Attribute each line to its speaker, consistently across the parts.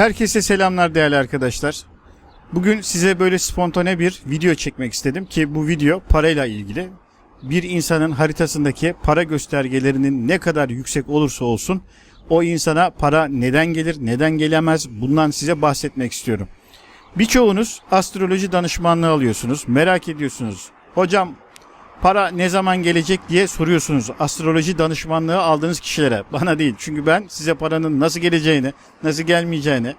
Speaker 1: Herkese selamlar değerli arkadaşlar. Bugün size böyle spontane bir video çekmek istedim ki bu video parayla ilgili. Bir insanın haritasındaki para göstergelerinin ne kadar yüksek olursa olsun o insana para neden gelir, neden gelemez bundan size bahsetmek istiyorum. Birçoğunuz astroloji danışmanlığı alıyorsunuz, merak ediyorsunuz. Hocam para ne zaman gelecek diye soruyorsunuz astroloji danışmanlığı aldığınız kişilere. Bana değil. Çünkü ben size paranın nasıl geleceğini, nasıl gelmeyeceğini,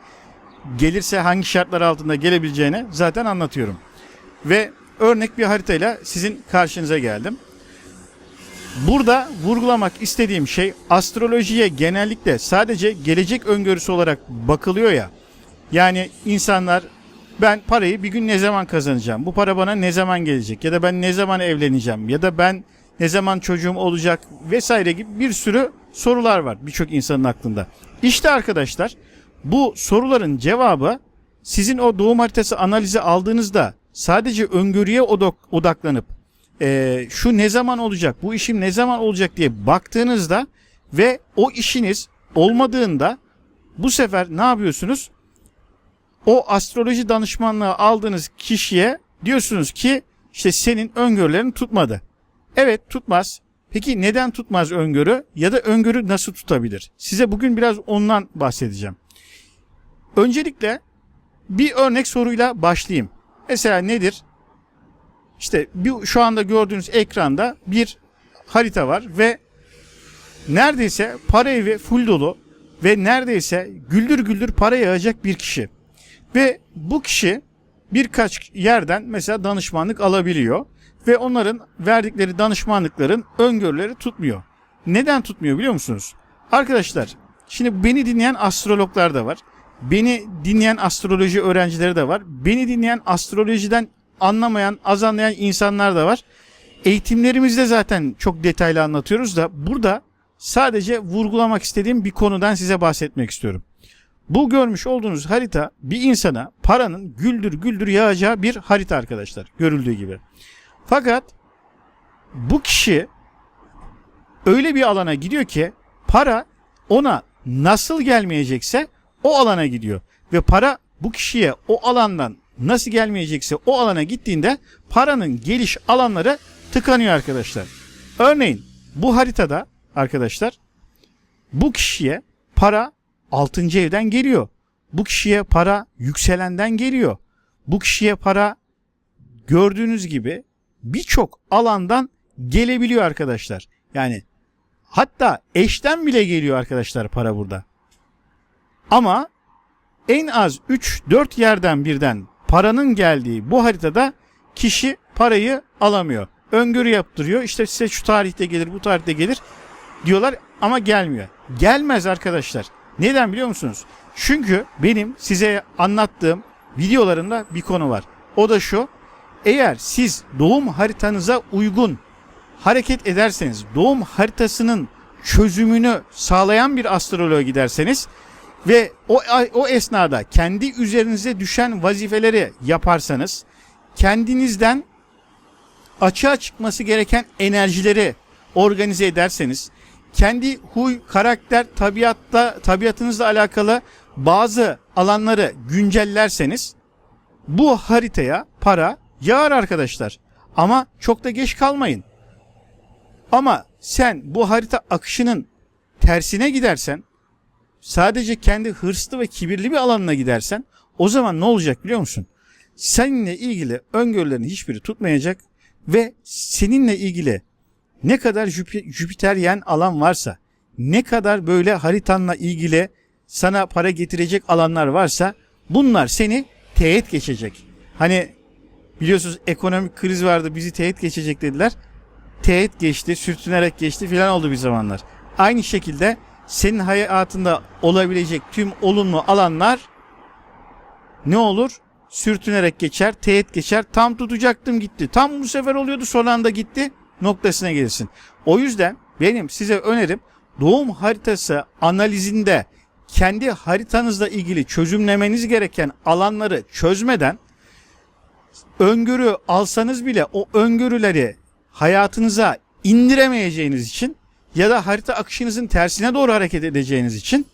Speaker 1: gelirse hangi şartlar altında gelebileceğini zaten anlatıyorum. Ve örnek bir haritayla sizin karşınıza geldim. Burada vurgulamak istediğim şey astrolojiye genellikle sadece gelecek öngörüsü olarak bakılıyor ya. Yani insanlar ben parayı bir gün ne zaman kazanacağım? Bu para bana ne zaman gelecek? Ya da ben ne zaman evleneceğim? Ya da ben ne zaman çocuğum olacak? Vesaire gibi bir sürü sorular var birçok insanın aklında. İşte arkadaşlar bu soruların cevabı sizin o doğum haritası analizi aldığınızda sadece öngörüye odak, odaklanıp eee, şu ne zaman olacak, bu işim ne zaman olacak diye baktığınızda ve o işiniz olmadığında bu sefer ne yapıyorsunuz? O astroloji danışmanlığı aldığınız kişiye diyorsunuz ki işte senin öngörülerin tutmadı. Evet tutmaz. Peki neden tutmaz öngörü ya da öngörü nasıl tutabilir? Size bugün biraz ondan bahsedeceğim. Öncelikle bir örnek soruyla başlayayım. Mesela nedir? İşte bir, şu anda gördüğünüz ekranda bir harita var ve neredeyse para evi full dolu ve neredeyse güldür güldür para yağacak bir kişi. Ve bu kişi birkaç yerden mesela danışmanlık alabiliyor ve onların verdikleri danışmanlıkların öngörüleri tutmuyor. Neden tutmuyor biliyor musunuz? Arkadaşlar şimdi beni dinleyen astrologlar da var. Beni dinleyen astroloji öğrencileri de var. Beni dinleyen astrolojiden anlamayan, az anlayan insanlar da var. Eğitimlerimizde zaten çok detaylı anlatıyoruz da burada sadece vurgulamak istediğim bir konudan size bahsetmek istiyorum. Bu görmüş olduğunuz harita bir insana paranın güldür güldür yağacağı bir harita arkadaşlar. Görüldüğü gibi. Fakat bu kişi öyle bir alana gidiyor ki para ona nasıl gelmeyecekse o alana gidiyor. Ve para bu kişiye o alandan nasıl gelmeyecekse o alana gittiğinde paranın geliş alanları tıkanıyor arkadaşlar. Örneğin bu haritada arkadaşlar bu kişiye para 6. evden geliyor. Bu kişiye para yükselenden geliyor. Bu kişiye para gördüğünüz gibi birçok alandan gelebiliyor arkadaşlar. Yani hatta eşten bile geliyor arkadaşlar para burada. Ama en az 3-4 yerden birden paranın geldiği bu haritada kişi parayı alamıyor. Öngörü yaptırıyor. İşte size şu tarihte gelir, bu tarihte gelir diyorlar ama gelmiyor. Gelmez arkadaşlar. Neden biliyor musunuz? Çünkü benim size anlattığım videolarımda bir konu var. O da şu. Eğer siz doğum haritanıza uygun hareket ederseniz, doğum haritasının çözümünü sağlayan bir astroloğa giderseniz ve o, o esnada kendi üzerinize düşen vazifeleri yaparsanız, kendinizden açığa çıkması gereken enerjileri organize ederseniz, kendi huy, karakter, tabiatta, tabiatınızla alakalı bazı alanları güncellerseniz bu haritaya para yağar arkadaşlar. Ama çok da geç kalmayın. Ama sen bu harita akışının tersine gidersen, sadece kendi hırslı ve kibirli bir alanına gidersen o zaman ne olacak biliyor musun? Seninle ilgili öngörülerin hiçbiri tutmayacak ve seninle ilgili ne kadar Jüp- Jüpiteryen alan varsa, ne kadar böyle haritanla ilgili sana para getirecek alanlar varsa bunlar seni teğet geçecek. Hani biliyorsunuz ekonomik kriz vardı bizi teğet geçecek dediler. Teğet geçti, sürtünerek geçti filan oldu bir zamanlar. Aynı şekilde senin hayatında olabilecek tüm olumlu alanlar ne olur? Sürtünerek geçer, teğet geçer. Tam tutacaktım gitti. Tam bu sefer oluyordu son anda gitti noktasına gelirsin. O yüzden benim size önerim doğum haritası analizinde kendi haritanızla ilgili çözümlemeniz gereken alanları çözmeden öngörü alsanız bile o öngörüleri hayatınıza indiremeyeceğiniz için ya da harita akışınızın tersine doğru hareket edeceğiniz için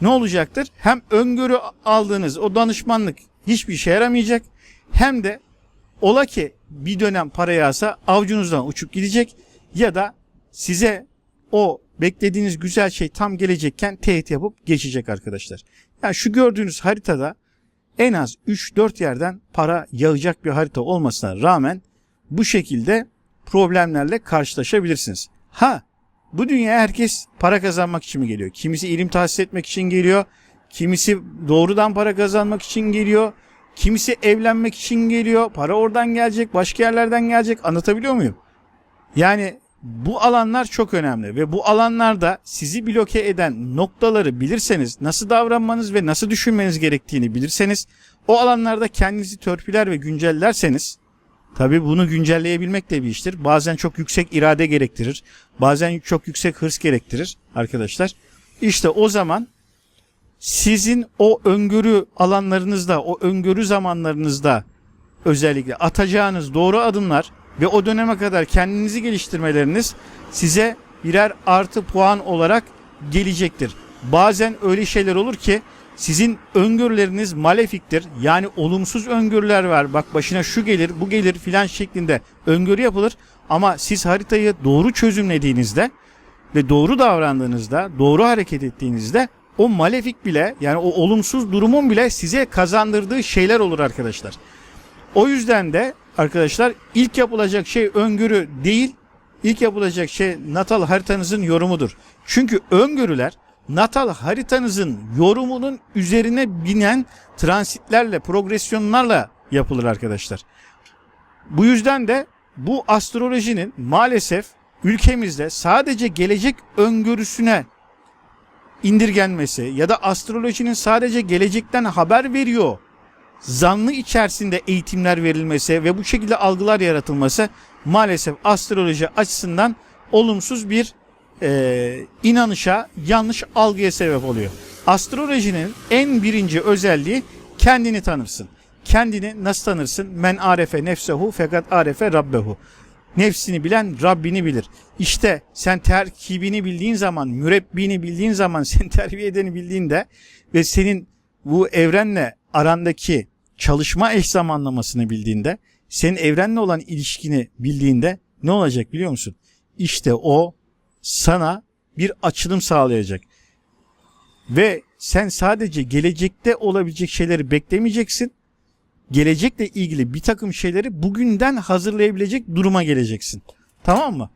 Speaker 1: ne olacaktır? Hem öngörü aldığınız o danışmanlık hiçbir işe yaramayacak hem de ola ki bir dönem para yağsa avcunuzdan uçup gidecek ya da size o beklediğiniz güzel şey tam gelecekken teyit yapıp geçecek arkadaşlar. Yani şu gördüğünüz haritada en az 3-4 yerden para yağacak bir harita olmasına rağmen bu şekilde problemlerle karşılaşabilirsiniz. Ha bu dünyaya herkes para kazanmak için mi geliyor? Kimisi ilim tahsis etmek için geliyor. Kimisi doğrudan para kazanmak için geliyor. Kimisi evlenmek için geliyor. Para oradan gelecek, başka yerlerden gelecek. Anlatabiliyor muyum? Yani bu alanlar çok önemli ve bu alanlarda sizi bloke eden noktaları bilirseniz, nasıl davranmanız ve nasıl düşünmeniz gerektiğini bilirseniz, o alanlarda kendinizi törpüler ve güncellerseniz, tabi bunu güncelleyebilmek de bir iştir. Bazen çok yüksek irade gerektirir, bazen çok yüksek hırs gerektirir arkadaşlar. İşte o zaman sizin o öngörü alanlarınızda, o öngörü zamanlarınızda özellikle atacağınız doğru adımlar ve o döneme kadar kendinizi geliştirmeleriniz size birer artı puan olarak gelecektir. Bazen öyle şeyler olur ki sizin öngörüleriniz malefiktir. Yani olumsuz öngörüler var. Bak başına şu gelir, bu gelir filan şeklinde öngörü yapılır. Ama siz haritayı doğru çözümlediğinizde ve doğru davrandığınızda, doğru hareket ettiğinizde o malefik bile yani o olumsuz durumun bile size kazandırdığı şeyler olur arkadaşlar. O yüzden de arkadaşlar ilk yapılacak şey öngörü değil, ilk yapılacak şey natal haritanızın yorumudur. Çünkü öngörüler natal haritanızın yorumunun üzerine binen transitlerle, progresyonlarla yapılır arkadaşlar. Bu yüzden de bu astrolojinin maalesef ülkemizde sadece gelecek öngörüsüne indirgenmesi ya da astrolojinin sadece gelecekten haber veriyor zanlı içerisinde eğitimler verilmesi ve bu şekilde algılar yaratılması maalesef astroloji açısından olumsuz bir e, inanışa, yanlış algıya sebep oluyor. Astrolojinin en birinci özelliği kendini tanırsın. Kendini nasıl tanırsın? Men arefe nefsehu fakat arefe rabbehu. Nefsini bilen Rabbini bilir. İşte sen terkibini bildiğin zaman, mürebbini bildiğin zaman, seni terbiye edeni bildiğinde ve senin bu evrenle arandaki çalışma eş zamanlamasını bildiğinde, senin evrenle olan ilişkini bildiğinde ne olacak biliyor musun? İşte o sana bir açılım sağlayacak. Ve sen sadece gelecekte olabilecek şeyleri beklemeyeceksin. Gelecekle ilgili bir takım şeyleri bugünden hazırlayabilecek duruma geleceksin. Tamam mı?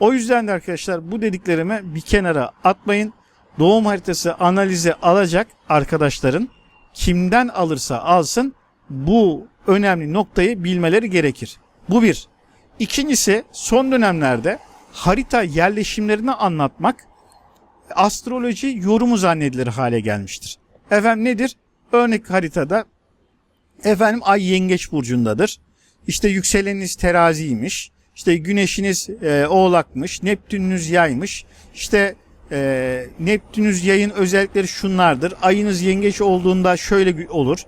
Speaker 1: O yüzden de arkadaşlar bu dediklerime bir kenara atmayın. Doğum haritası analize alacak arkadaşların kimden alırsa alsın bu önemli noktayı bilmeleri gerekir. Bu bir. İkincisi son dönemlerde harita yerleşimlerini anlatmak astroloji yorumu zannedilir hale gelmiştir. Efendim nedir? Örnek haritada efendim ay yengeç burcundadır. İşte yükseleniniz teraziymiş. İşte güneşiniz e, oğlakmış. Neptününüz yaymış. İşte e, Neptünüz yayın özellikleri şunlardır. Ayınız yengeç olduğunda şöyle olur.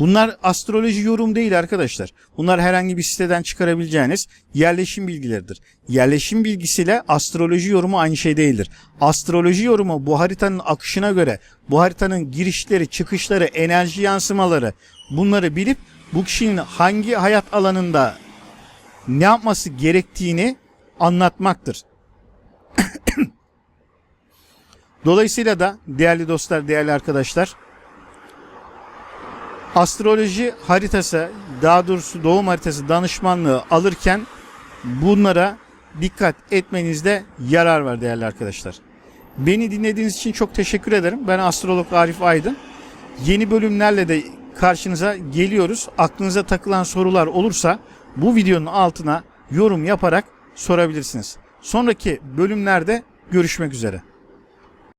Speaker 1: Bunlar astroloji yorum değil arkadaşlar. Bunlar herhangi bir siteden çıkarabileceğiniz yerleşim bilgileridir. Yerleşim bilgisiyle astroloji yorumu aynı şey değildir. Astroloji yorumu bu haritanın akışına göre, bu haritanın girişleri, çıkışları, enerji yansımaları bunları bilip bu kişinin hangi hayat alanında ne yapması gerektiğini anlatmaktır. Dolayısıyla da değerli dostlar, değerli arkadaşlar, astroloji haritası, daha doğrusu doğum haritası danışmanlığı alırken bunlara dikkat etmenizde yarar var değerli arkadaşlar. Beni dinlediğiniz için çok teşekkür ederim. Ben astrolog Arif Aydın. Yeni bölümlerle de karşınıza geliyoruz. Aklınıza takılan sorular olursa bu videonun altına yorum yaparak sorabilirsiniz. Sonraki bölümlerde görüşmek üzere.